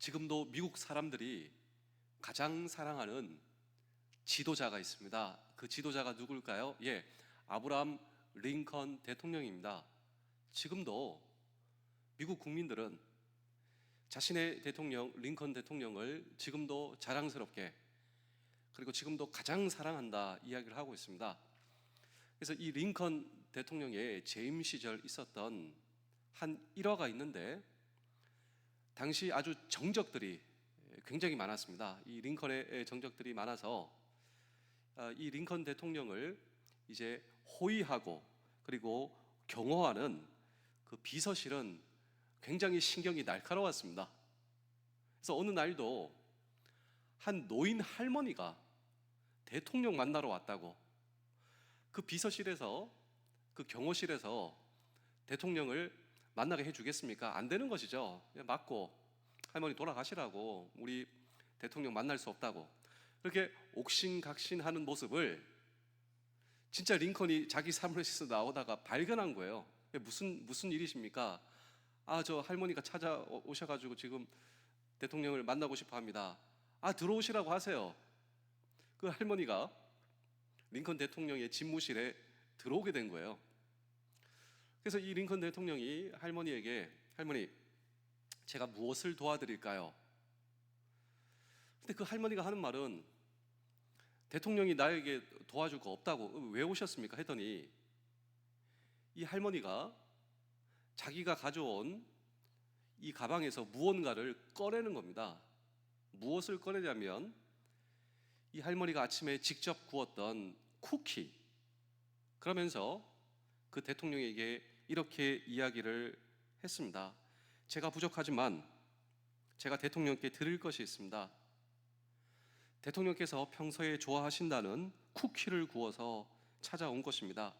지금도 미국 사람들이 가장 사랑하는 지도자가 있습니다. 그 지도자가 누굴까요? 예, 아브라함 링컨 대통령입니다. 지금도 미국 국민들은 자신의 대통령 링컨 대통령을 지금도 자랑스럽게 그리고 지금도 가장 사랑한다 이야기를 하고 있습니다. 그래서 이 링컨 대통령의 재임 시절 있었던 한 일화가 있는데 당시 아주 정적들이 굉장히 많았습니다. 이 링컨의 정적들이 많아서 아, 이 링컨 대통령을 이제 호위하고 그리고 경호하는 그 비서실은 굉장히 신경이 날카로웠습니다. 그래서 어느 날도 한 노인 할머니가 대통령 만나러 왔다고 그 비서실에서 그 경호실에서 대통령을 만나게 해주겠습니까? 안 되는 것이죠. 그냥 맞고 할머니 돌아가시라고 우리 대통령 만날 수 없다고 그렇게 옥신각신하는 모습을 진짜 링컨이 자기 사무실에서 나오다가 발견한 거예요. 무슨 무슨 일이십니까? 아 저 할머니가 찾아오셔가지고 지금 대통령을 만나고 싶어합니다. 아 들어오시라고 하세요. 그 할머니가 링컨 대통령의 집무실에 들어오게 된 거예요. 그래서 이 링컨 대통령이 할머니에게 할머니 제가 무엇을 도와드릴까요? 근데 그 할머니가 하는 말은 대통령이 나에게 도와줄 거 없다고 왜 오셨습니까? 했더니 이 할머니가 자기가 가져온 이 가방에서 무언가를 꺼내는 겁니다. 무엇을 꺼내냐면 이 할머니가 아침에 직접 구웠던 쿠키. 그러면서 그 대통령에게 이렇게 이야기를 했습니다. 제가 부족하지만 제가 대통령께 드릴 것이 있습니다. 대통령께서 평소에 좋아하신다는 쿠키를 구워서 찾아온 것입니다.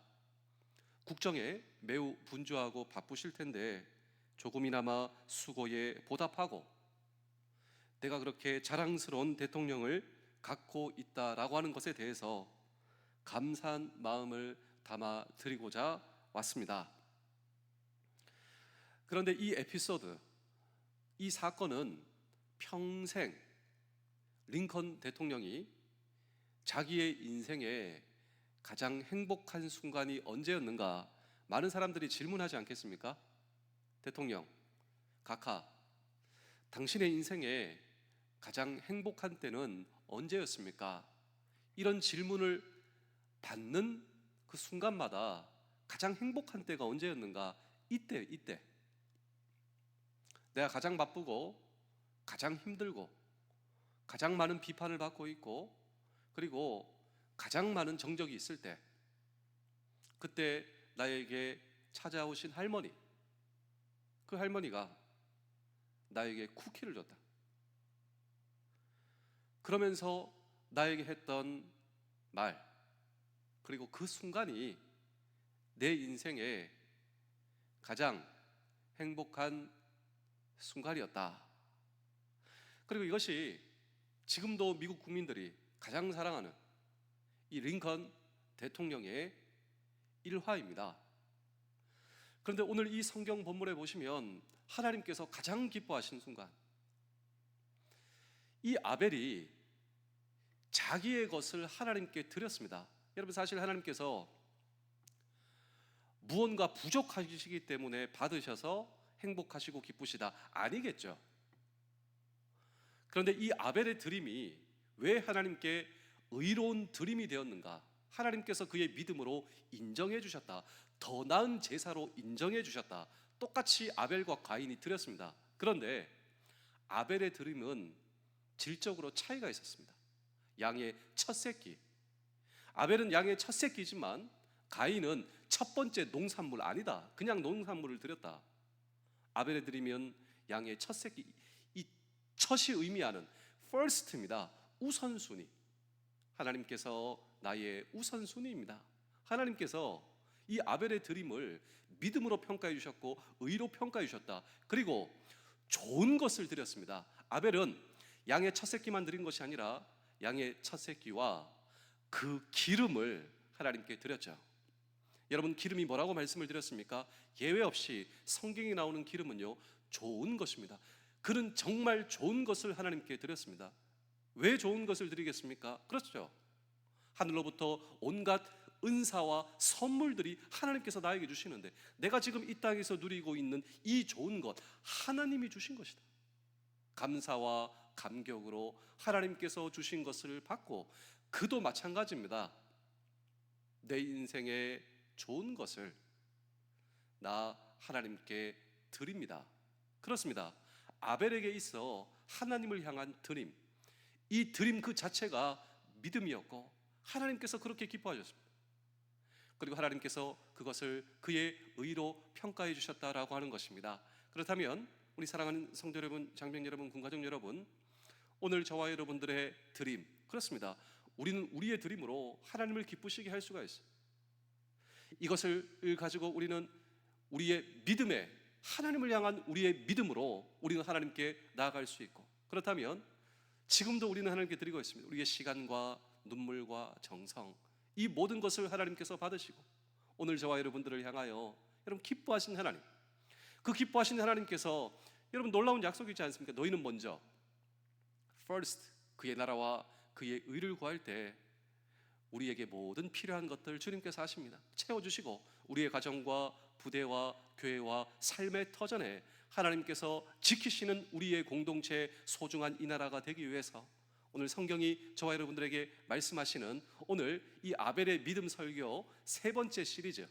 국정에 매우 분주하고 바쁘실 텐데 조금이나마 수고에 보답하고 내가 그렇게 자랑스러운 대통령을 갖고 있다라고 하는 것에 대해서 감사한 마음을 담아 드리고자 왔습니다. 그런데 이 에피소드, 이 사건은 평생 링컨 대통령이 자기의 인생에 가장 행복한 순간이 언제였는가 많은 사람들이 질문하지 않겠습니까? 대통령, 각하, 당신의 인생에 가장 행복한 때는 언제였습니까? 이런 질문을 받는 그 순간마다 가장 행복한 때가 언제였는가? 이때, 이때. 내가 가장 바쁘고 가장 힘들고 가장 많은 비판을 받고 있고 그리고 가장 많은 정적이 있을 때 그때 나에게 찾아오신 할머니 그 할머니가 나에게 쿠키를 줬다. 그러면서 나에게 했던 말 그리고 그 순간이 내 인생의 가장 행복한 순간이었다. 그리고 이것이 지금도 미국 국민들이 가장 사랑하는 이 링컨 대통령의 일화입니다. 그런데 오늘 이 성경 본문에 보시면 하나님께서 가장 기뻐하신 순간 이 아벨이 자기의 것을 하나님께 드렸습니다. 여러분 사실 하나님께서 무언가 부족하시기 때문에 받으셔서 행복하시고 기쁘시다 아니겠죠. 그런데 이 아벨의 드림이 왜 하나님께 의로운 드림이 되었는가? 하나님께서 그의 믿음으로 인정해 주셨다. 더 나은 제사로 인정해 주셨다. 똑같이 아벨과 가인이 드렸습니다. 그런데 아벨의 드림은 질적으로 차이가 있었습니다. 양의 첫 새끼. 아벨은 양의 첫 새끼지만 가인은 첫 번째 농산물 아니다. 그냥 농산물을 드렸다. 아벨의 드리면 양의 첫 새끼. 이 첫이 의미하는 first입니다. 우선순위. 하나님께서 나의 우선순위입니다. 하나님께서 이 아벨의 드림을 믿음으로 평가해 주셨고 의로 평가해 주셨다. 그리고 좋은 것을 드렸습니다. 아벨은 양의 첫 새끼만 드린 것이 아니라 양의 첫 새끼와 그 기름을 하나님께 드렸죠. 여러분 기름이 뭐라고 말씀을 드렸습니까? 예외 없이 성경에 나오는 기름은요 좋은 것입니다. 그는 정말 좋은 것을 하나님께 드렸습니다. 왜 좋은 것을 드리겠습니까? 그렇죠. 하늘로부터 온갖 은사와 선물들이 하나님께서 나에게 주시는데 내가 지금 이 땅에서 누리고 있는 이 좋은 것 하나님이 주신 것이다. 감사와 감격으로 하나님께서 주신 것을 받고 그도 마찬가지입니다. 내 인생의 좋은 것을 나 하나님께 드립니다. 그렇습니다. 아벨에게 있어 하나님을 향한 드림, 이 드림 그 자체가 믿음이었고 하나님께서 그렇게 기뻐하셨습니다. 그리고 하나님께서 그것을 그의 의로 평가해 주셨다라고 하는 것입니다. 그렇다면 우리 사랑하는 성도 여러분, 장병 여러분, 군가족 여러분, 오늘 저와 여러분들의 드림 그렇습니다. 우리는 우리의 드림으로 하나님을 기쁘시게 할 수가 있어요. 이것을 가지고 우리는 우리의 믿음에 하나님을 향한 우리의 믿음으로 우리는 하나님께 나아갈 수 있고 그렇다면 지금도 우리는 하나님께 드리고 있습니다. 우리의 시간과 눈물과 정성 이 모든 것을 하나님께서 받으시고 오늘 저와 여러분들을 향하여 여러분 기뻐하신 하나님 그 기뻐하신 하나님께서 여러분 놀라운 약속이 있지 않습니까? 너희는 먼저 first 그의 나라와 그의 의를 구할 때 우리에게 모든 필요한 것들 주님께서 하십니다. 채워주시고 우리의 가정과 부대와 교회와 삶의 터전에 하나님께서 지키시는 우리의 공동체 소중한 이 나라가 되기 위해서 오늘 성경이 저와 여러분들에게 말씀하시는 오늘 이 아벨의 믿음 설교 세 번째 시리즈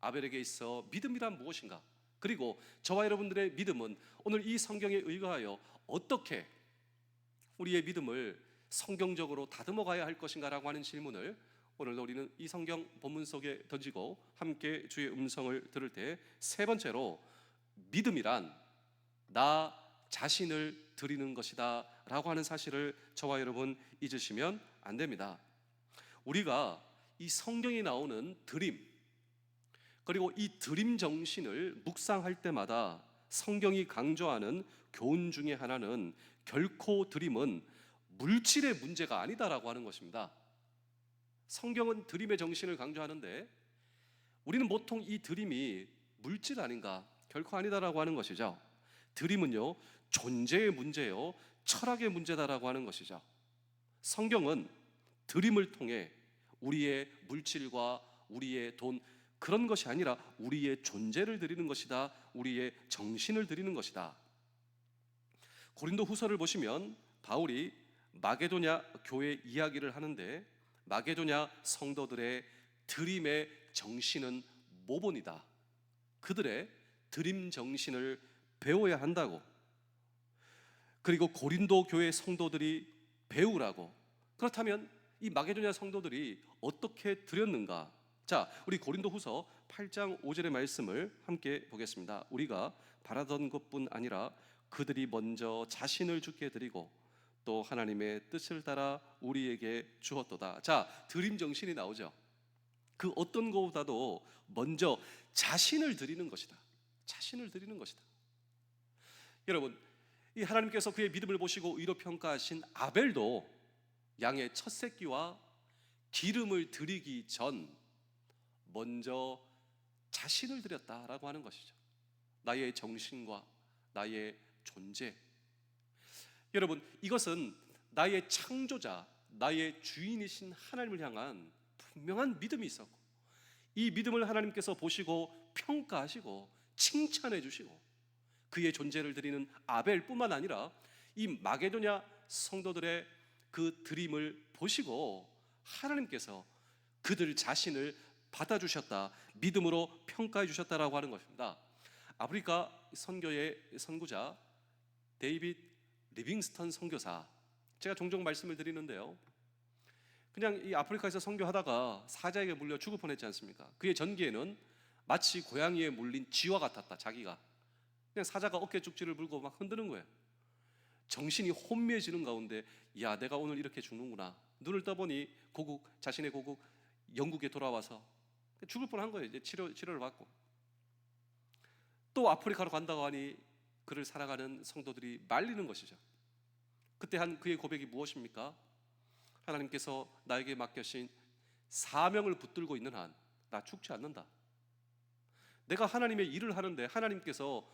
아벨에게 있어 믿음이란 무엇인가? 그리고 저와 여러분들의 믿음은 오늘 이 성경에 의거하여 어떻게 우리의 믿음을 성경적으로 다듬어 가야 할 것인가라고 하는 질문을 오늘 우리는 이 성경 본문 속에 던지고 함께 주의 음성을 들을 때 세 번째로 믿음이란 나 자신을 드리는 것이다 라고 하는 사실을 저와 여러분 잊으시면 안 됩니다. 우리가 이 성경에 나오는 드림 그리고 이 드림 정신을 묵상할 때마다 성경이 강조하는 교훈 중에 하나는 결코 드림은 물질의 문제가 아니다라고 하는 것입니다. 성경은 드림의 정신을 강조하는데 우리는 보통 이 드림이 물질 아닌가 결코 아니다라고 하는 것이죠. 드림은요 존재의 문제요 철학의 문제다라고 하는 것이죠. 성경은 드림을 통해 우리의 물질과 우리의 돈 그런 것이 아니라 우리의 존재를 드리는 것이다. 우리의 정신을 드리는 것이다. 고린도 후서를 보시면 바울이 마게도냐 교회 이야기를 하는데 마게도냐 성도들의 드림의 정신은 모본이다. 그들의 드림 정신을 배워야 한다고. 그리고 고린도 교회 성도들이 배우라고. 그렇다면 이 마게도냐 성도들이 어떻게 드렸는가? 자, 우리 고린도 후서 8장 5절의 말씀을 함께 보겠습니다. 우리가 바라던 것뿐 아니라 그들이 먼저 자신을 주께 드리고 또 하나님의 뜻을 따라 우리에게 주었도다. 자, 드림 정신이 나오죠. 그 어떤 것보다도 먼저 자신을 드리는 것이다. 자신을 드리는 것이다. 여러분, 이 하나님께서 그의 믿음을 보시고 의로 평가하신 아벨도 양의 첫 새끼와 기름을 드리기 전 먼저 자신을 드렸다라고 하는 것이죠. 나의 정신과 나의 존재. 여러분, 이것은 나의 창조자, 나의 주인이신 하나님을 향한 분명한 믿음이 있었고, 이 믿음을 하나님께서 보시고 평가하시고 칭찬해 주시고 그의 존재를 드리는 아벨뿐만 아니라 이 마게도냐 성도들의 그 드림을 보시고 하나님께서 그들 자신을 받아주셨다 믿음으로 평가해 주셨다라고 하는 것입니다. 아프리카 선교의 선구자 데이빗 리빙스턴 선교사 제가 종종 말씀을 드리는데요. 그냥 이 아프리카에서 선교하다가 사자에게 물려 죽을 뻔했지 않습니까? 그의 전기에는 마치 고양이에 물린 쥐와 같았다. 자기가 그냥 사자가 어깨 쪽지를 물고 막 흔드는 거예요. 정신이 혼미해지는 가운데 야 내가 오늘 이렇게 죽는구나. 눈을 떠보니 고국 자신의 고국 영국에 돌아와서 죽을 뻔한 거예요. 이제 치료 치료를 받고 또 아프리카로 간다고 하니 그를 사랑하는 성도들이 말리는 것이죠. 그때 한 그의 고백이 무엇입니까? 하나님께서 나에게 맡겨신 사명을 붙들고 있는 한 나 죽지 않는다. 내가 하나님의 일을 하는데 하나님께서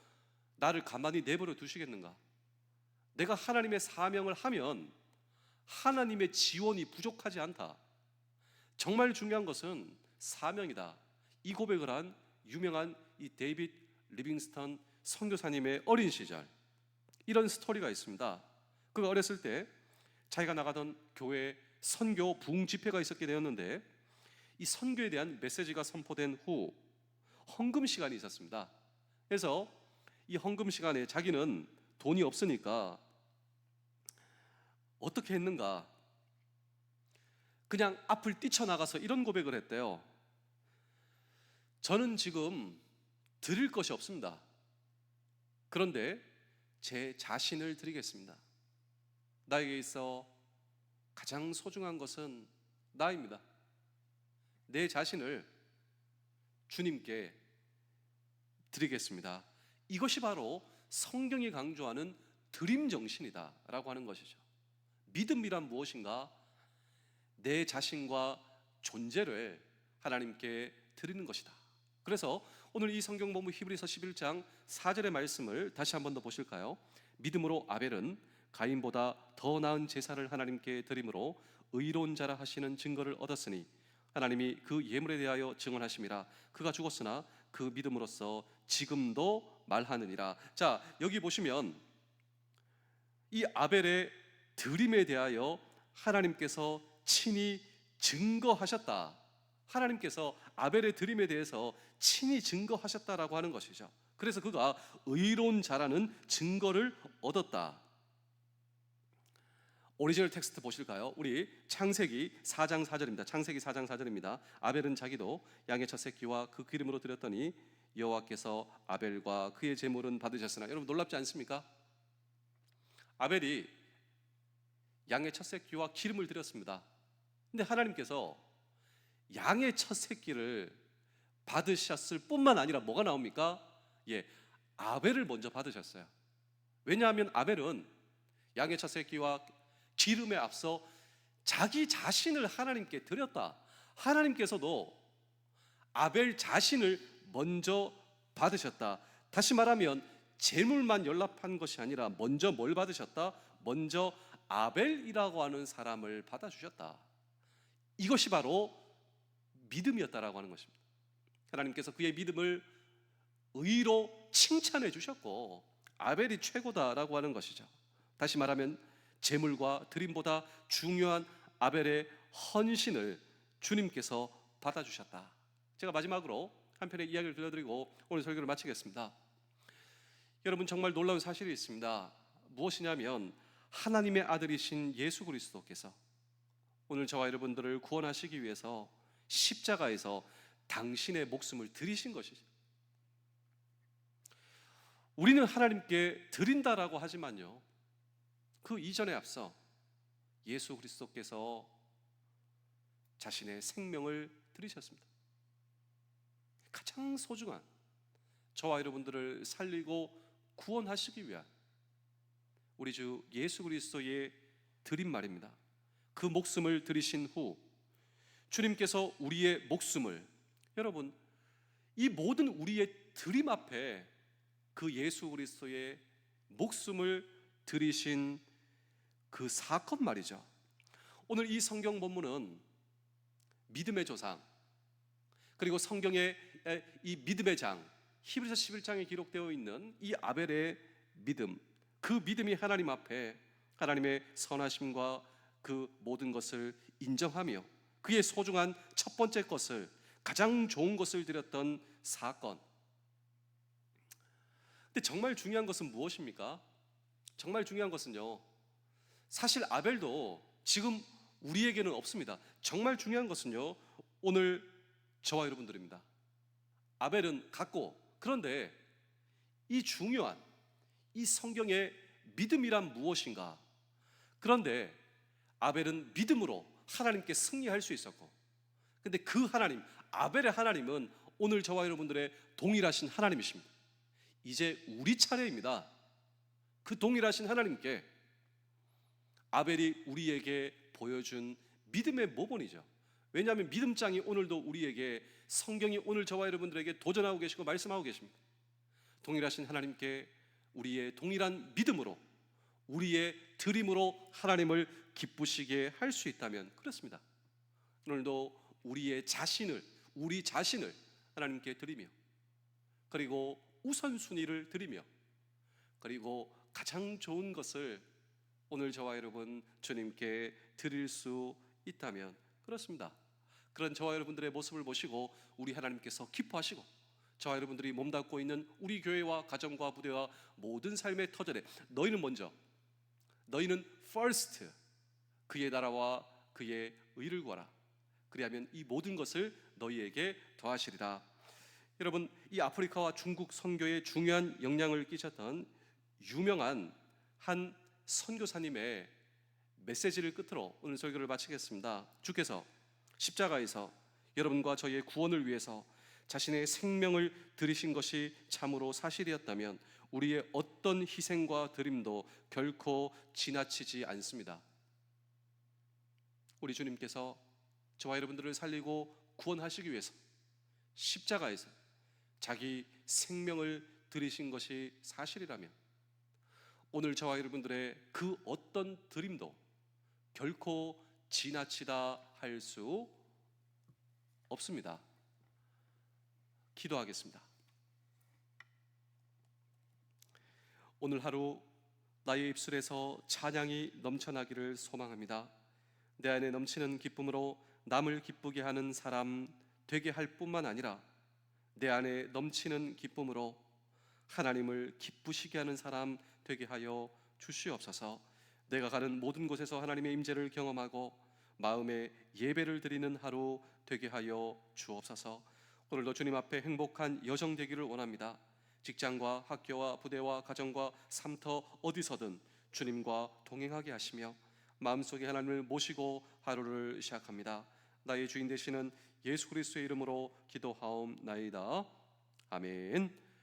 나를 가만히 내버려 두시겠는가? 내가 하나님의 사명을 하면 하나님의 지원이 부족하지 않다. 정말 중요한 것은 사명이다. 이 고백을 한 유명한 이 데이빗 리빙스턴 선교사님의 어린 시절 이런 스토리가 있습니다. 그가 어렸을 때 자기가 나가던 교회 선교 부흥 집회가 있었게 되었는데 이 선교에 대한 메시지가 선포된 후 헌금 시간이 있었습니다. 그래서 이 헌금 시간에 자기는 돈이 없으니까 어떻게 했는가? 그냥 앞을 뛰쳐나가서 이런 고백을 했대요. 저는 지금 드릴 것이 없습니다. 그런데 제 자신을 드리겠습니다. 나에게 있어 가장 소중한 것은 나입니다. 내 자신을 주님께 드리겠습니다. 이것이 바로 성경이 강조하는 드림 정신이다라고 하는 것이죠. 믿음이란 무엇인가? 내 자신과 존재를 하나님께 드리는 것이다. 그래서 오늘 이 성경 본문 히브리서 11장 4절의 말씀을 다시 한 번 더 보실까요? 믿음으로 아벨은 가인보다 더 나은 제사를 하나님께 드림으로 의로운 자라 하시는 증거를 얻었으니 하나님이 그 예물에 대하여 증언하심이라 그가 죽었으나 그 믿음으로써 지금도 말하느니라. 자, 여기 보시면 이 아벨의 드림에 대하여 하나님께서 친히 증거하셨다. 하나님께서 아벨의 드림에 대해서 친히 증거하셨다라고 하는 것이죠. 그래서 그가 의로운 자라는 증거를 얻었다. 오리지널 텍스트 보실까요? 우리 창세기 4장 4절입니다. 창세기 4장 4절입니다. 아벨은 자기도 양의 첫 새끼와 그 기름으로 드렸더니 여호와께서 아벨과 그의 제물은 받으셨으나 여러분 놀랍지 않습니까? 아벨이 양의 첫 새끼와 기름을 드렸습니다. 근데 하나님께서 양의 첫 새끼를 받으셨을 뿐만 아니라 뭐가 나옵니까? 예, 아벨을 먼저 받으셨어요. 왜냐하면 아벨은 양의 첫 새끼와 기름에 앞서 자기 자신을 하나님께 드렸다. 하나님께서도 아벨 자신을 먼저 받으셨다. 다시 말하면 재물만 연락한 것이 아니라 먼저 뭘 받으셨다? 먼저 아벨이라고 하는 사람을 받아주셨다. 이것이 바로 믿음이었다라고 하는 것입니다. 하나님께서 그의 믿음을 의로 칭찬해 주셨고 아벨이 최고다라고 하는 것이죠. 다시 말하면 재물과 드림보다 중요한 아벨의 헌신을 주님께서 받아 주셨다. 제가 마지막으로 한 편의 이야기를 들려드리고 오늘 설교를 마치겠습니다. 여러분 정말 놀라운 사실이 있습니다. 무엇이냐면 하나님의 아들이신 예수 그리스도께서 오늘 저와 여러분들을 구원하시기 위해서 십자가에서 당신의 목숨을 드리신 것이죠. 우리는 하나님께 드린다라고 하지만요. 그 이전에 앞서 예수 그리스도께서 자신의 생명을 드리셨습니다. 가장 소중한 저와 여러분들을 살리고 구원하시기 위한 우리 주 예수 그리스도의 드린 말입니다. 그 목숨을 들이신 후 주님께서 우리의 목숨을 여러분 이 모든 우리의 드림 앞에 그 예수 그리스도의 목숨을 들이신 그 사건 말이죠. 오늘 이 성경 본문은 믿음의 조상 그리고 성경의 이 믿음의 장 히브리서 11장에 기록되어 있는 이 아벨의 믿음 그 믿음이 하나님 앞에 하나님의 선하심과 그 모든 것을 인정하며 그의 소중한 첫 번째 것을 가장 좋은 것을 드렸던 사건. 근데 정말 중요한 것은 무엇입니까? 정말 중요한 것은요. 사실 아벨도 지금 우리에게는 없습니다. 정말 중요한 것은요. 오늘 저와 여러분들입니다. 아벨은 갖고 그런데 이 중요한 이 성경의 믿음이란 무엇인가? 그런데 아벨은 믿음으로 하나님께 승리할 수 있었고 근데 그 하나님 아벨의 하나님은 오늘 저와 여러분들의 동일하신 하나님이십니다. 이제 우리 차례입니다. 그 동일하신 하나님께 아벨이 우리에게 보여준 믿음의 모본이죠. 왜냐하면 믿음장이 오늘도 우리에게 성경이 오늘 저와 여러분들에게 도전하고 계시고 말씀하고 계십니다. 동일하신 하나님께 우리의 동일한 믿음으로 우리의 드림으로 하나님을 기쁘시게 할 수 있다면 그렇습니다. 오늘도 우리의 자신을 우리 자신을 하나님께 드리며 그리고 우선순위를 드리며 그리고 가장 좋은 것을 오늘 저와 여러분 주님께 드릴 수 있다면 그렇습니다. 그런 저와 여러분들의 모습을 보시고 우리 하나님께서 기뻐하시고 저와 여러분들이 몸담고 있는 우리 교회와 가정과 부대와 모든 삶의 터전에 너희는 먼저 너희는 first 그의 나라와 그의 의를 구하라. 그리하면 이 모든 것을 너희에게 더하시리라. 여러분 이 아프리카와 중국 선교에 중요한 영향을 끼쳤던 유명한 한 선교사님의 메시지를 끝으로 오늘 설교를 마치겠습니다. 주께서 십자가에서 여러분과 저희의 구원을 위해서 자신의 생명을 들이신 것이 참으로 사실이었다면 우리의 어떤 희생과 드림도 결코 지나치지 않습니다. 우리 주님께서 저와 여러분들을 살리고 구원하시기 위해서 십자가에서 자기 생명을 들이신 것이 사실이라면 오늘 저와 여러분들의 그 어떤 드림도 결코 지나치다 할 수 없습니다. 기도하겠습니다. 오늘 하루 나의 입술에서 찬양이 넘쳐나기를 소망합니다. 내 안에 넘치는 기쁨으로 남을 기쁘게 하는 사람 되게 할 뿐만 아니라 내 안에 넘치는 기쁨으로 하나님을 기쁘시게 하는 사람 되게 하여 주시옵소서. 내가 가는 모든 곳에서 하나님의 임재를 경험하고 마음에 예배를 드리는 하루 되게 하여 주옵소서. 오늘도 주님 앞에 행복한 여정 되기를 원합니다. 직장과 학교와 부대와 가정과 삶터 어디서든 주님과 동행하게 하시며 마음속에 하나님을 모시고 하루를 시작합니다. 나의 주인 되시는 예수 그리스도의 이름으로 기도하옵나이다. 아멘.